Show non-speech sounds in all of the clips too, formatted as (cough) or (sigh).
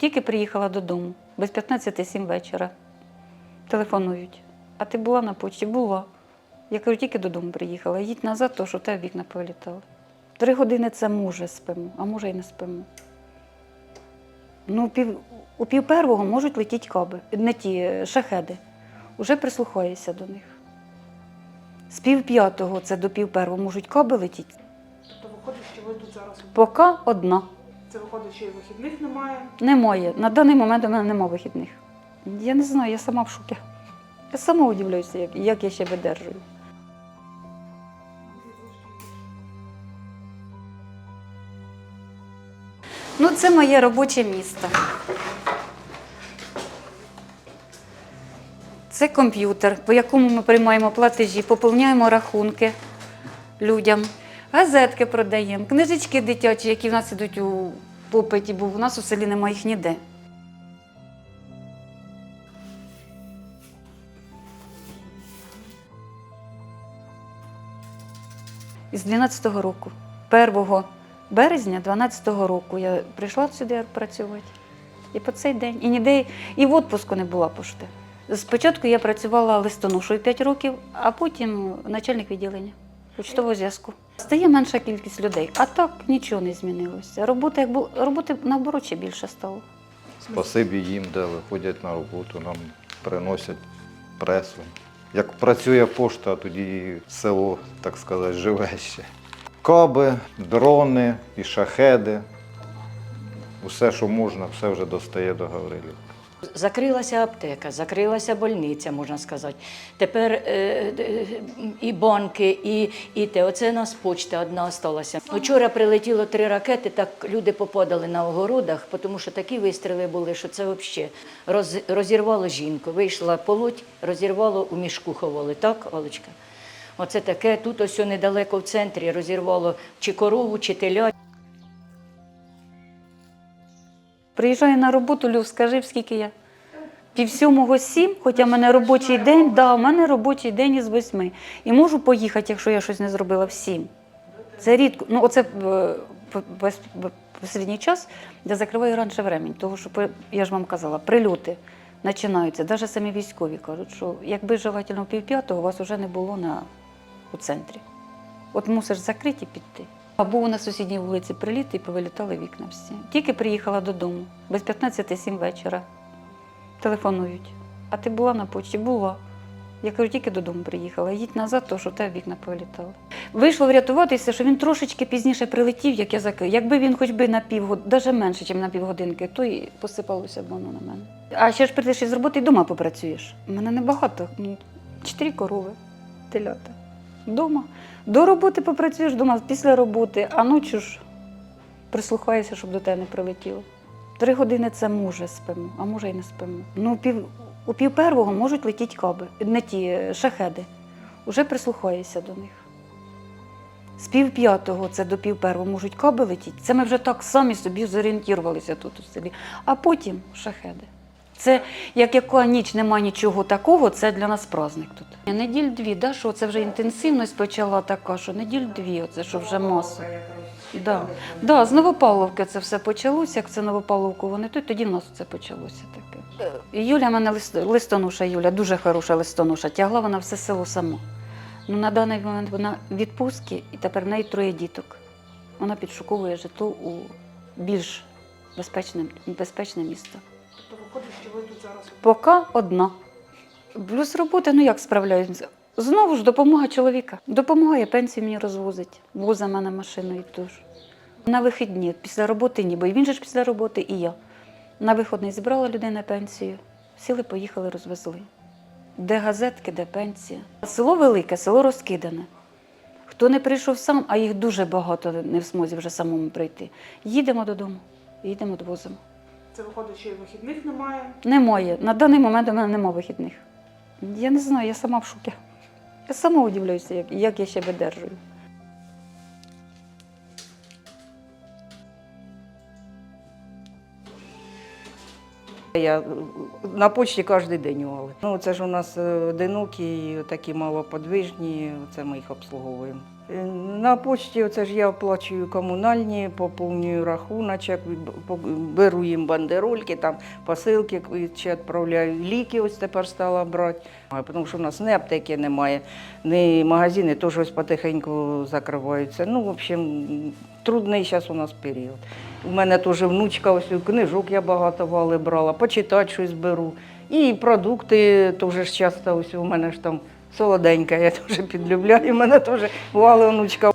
Тільки приїхала додому, без 15-7 вечора. Телефонують. А ти була на почті? Була. Я кажу, тільки додому приїхала. Їдь назад, то що тебе вікна повилітали. Три години це може спимо, а може і не спимо. Ну, пів, у пів первого можуть летіти каби, не ті е, шахеди. Уже прислухаюся до них. З пів п'ятого це до пів первого можуть каби летіти. Тобто виходить, що ви тут зараз. Поки одна. Це виходить, що і вихідних немає. Немає. На даний момент у мене немає вихідних. Я не знаю, я сама в шокі. Я сама удивляюся, як, як я ще видержую. Ну, це моє робоче місто. Це комп'ютер, по якому ми приймаємо платежі, поповняємо рахунки людям, газетки продаємо, книжечки дитячі, які в нас ідуть у попиті, бо в нас у селі немає їх ніде. З 12-го року, 1 березня 12-го року я прийшла сюди працювати. І по цей день. І ніде і в відпуску не була пошти. Спочатку я працювала листоношою 5 років, а потім начальник відділення почтового зв'язку. Стає менша кількість людей, а так нічого не змінилося. Роботи, як було, роботи наоборот ще більше стало. Спасибі їм, де виходять на роботу, нам приносять пресу. Як працює пошта, тоді село, так сказати, живе ще. Каби, дрони і шахеди. Усе, що можна, все вже достає до Гаврилів. Закрилася аптека, закрилася больниця, можна сказати. Тепер е, е, і банки, і, і те. Оце у нас почта одна осталася. Вчора прилетіло три ракети, так люди попадали на огородах, тому що такі вистріли були, що це взагалі роз, розірвало жінку. Вийшла полоть, розірвало у мішку ховали, так, Олечка? Оце таке, тут ось недалеко в центрі розірвало чи корову, чи теля. Приїжджаю на роботу, Люв, скажи, скільки я? Пів сьомого сім, хоча в мене робочий день, да, у мене робочий день із восьми. І можу поїхати, якщо я щось не зробила в сім. Це рідко. Ну, оце е, посередній час я закриваю раніше времень, тому що я ж вам казала, прильоти починаються. Навіть самі військові кажуть, що якби желательно в пів п'ятого, вас вже не було на, у центрі. От мусиш закрити і піти. Або на сусідній вулиці приліти і повилітали вікна всі. Тільки приїхала додому, без 15-7 вечора. Телефонують. А ти була на почті? Була. Я кажу, тільки додому приїхала. Їдь назад, то що тебе вікна повилітали. Вийшло врятуватися, що він трошечки пізніше прилетів, як я закрив. Якби він хоч би на півгодини, навіть менше, ніж на півгодинки, то і посипалося б воно на мене. А ще ж прийдеш із роботи і вдома попрацюєш. У мене небагато. Чотири корови, телята. Дома. До роботи попрацюєш вдома, після роботи, а ночі ж прислухаєшся, щоб до тебе не прилетіло. Три години це може спимо, а може і не спимо. Ну, пів, у пів первого можуть летіти каби, не ті е, шахеди. Уже прислухаєшся до них. З пів п'ятого це до пів первого можуть каби летіти. Це ми вже так самі собі зорієнтувалися тут у селі. А потім шахеди. Це як яка ніч немає нічого такого, це для нас праздник тут. Неділь дві, да, що це вже інтенсивність почала така, що неділь дві, оце що вже маса. Да. Да, з Новопавловки це все почалося. Як це Новопавловку вони тут, тоді в нас це почалося таке. Юля мене лист, листоноша Юля, дуже хороша листоноша. Тягла вона все село само. Ну, на даний момент вона в відпустці, і тепер в неї троє діток. Вона підшуковує житло у більш безпечне, безпечне місто. Виходить, що ви тут зараз. Поки одна. Плюс робота, ну як справляюся? Знову ж допомога чоловіка. Допомагає, пенсію мені розвозить. Воза мене машиною теж. На вихідні, після роботи ніби. Він же ж після роботи, і я. На виходний зібрала людей на пенсію, сіли, поїхали, розвезли. Де газетки, де пенсія. Село велике, село розкидане. Хто не прийшов сам, а їх дуже багато не в змозі вже самому прийти. Їдемо додому, їдемо, довозимо. Це виходить, що і вихідних немає. Немає. На даний момент у мене немає вихідних. Я не знаю, я сама в шокі. Я сама удивляюся, як, як я ще видержую. Я на почті кожен день вали. Ну, це ж у нас е, одинокі, такі малоподвижні, це ми їх обслуговуємо. Е, На почті оце ж я оплачую комунальні, поповнюю рахуночок, беру їм бандерольки, там посилки чи відправляю. Ліки ось тепер стала брати. Тому що у нас ні аптеки немає, ні магазини теж ось потихеньку закриваються. Ну, в общем, трудний зараз у нас період. У мене теж внучка, ось книжок я багато вали брала, почитати щось беру. І продукти теж часто ось у мене ж там солоденька, я теж підлюбляю, мене теж вали внучка.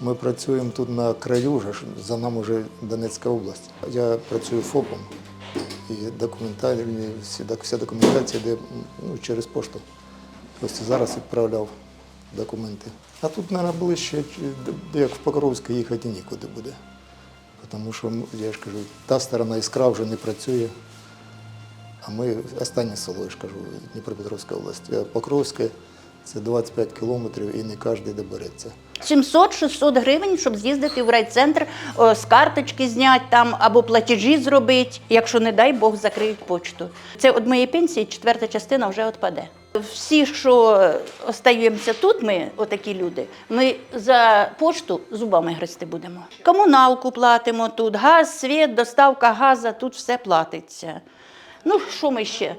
Ми працюємо тут на краю, за нами вже Донецька область. Я працюю ФОПом і документальні, вся документація йде ну, через пошту. Ось зараз відправляв документи. А тут, мабуть, ближче, як в Покровське їхати нікуди буде. Тому що, ну, я ж кажу, та сторона іскра вже не працює. А ми останнє село, я ж кажу, Дніпропетровська область. А Покровське це 25 кілометрів і не кожен добереться. 700-600 гривень, щоб з'їздити в райцентр, о, з карточки зняти там або платежі зробити, якщо, не дай Бог, закриють почту. Це від моєї пенсії четверта частина вже відпаде. Всі, що остаємося тут, ми, отакі люди, ми за пошту зубами гризти будемо. Комуналку платимо тут, газ, світ, доставка газу, тут все платиться. Ну, що ми ще?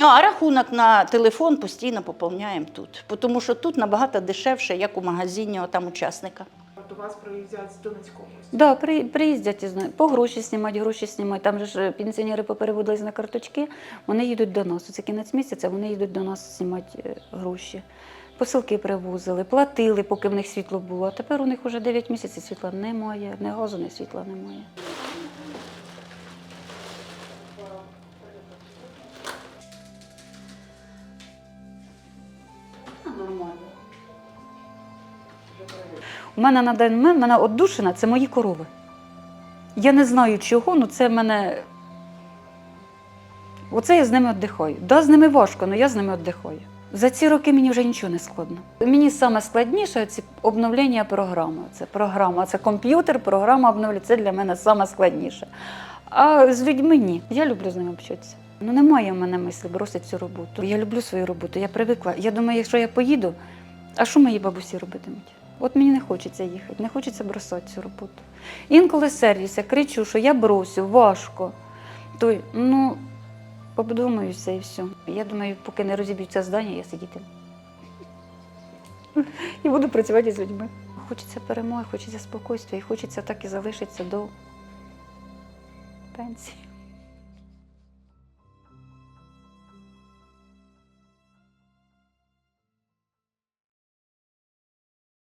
А рахунок на телефон постійно поповняємо тут, тому що тут набагато дешевше, як у магазині там учасника. Вас приїздять з Донецької. Да, при, приїздять із по гроші знімати, гроші знімають. Там же ж пенсіонери попереводились на карточки, вони їдуть до нас. Це кінець місяця, вони їдуть до нас знімати е, гроші. Посилки привозили, платили, поки в них світло було. А тепер у них вже 9 місяців світла немає, не газу, не світла немає. У мене на даний момент мене оддушина це мої корови. Я не знаю чого, але це мене. Оце я з ними віддихаю. Да, з ними важко, але я з ними віддихаю. За ці роки мені вже нічого не складно. Мені саме складніше це обновлення програми. Це програма, це комп'ютер, програма обновлення. Це для мене саме складніше. А з людьми ні. Я люблю з ними общатися. Ну немає в мене мислі бросити цю роботу. Я люблю свою роботу, я привикла. Я думаю, якщо я поїду, а що мої бабусі робитимуть? От мені не хочеться їхати, не хочеться бросати цю роботу. Інколи сердюся, кричу, що я бросю, важко. То, ну, обдумаюся і все. Я думаю, поки не розіб'ються здання, я сидітиму. (laughs) І буду працювати з людьми. Хочеться перемоги, хочеться спокійствия, і хочеться так і залишитися до пенсії.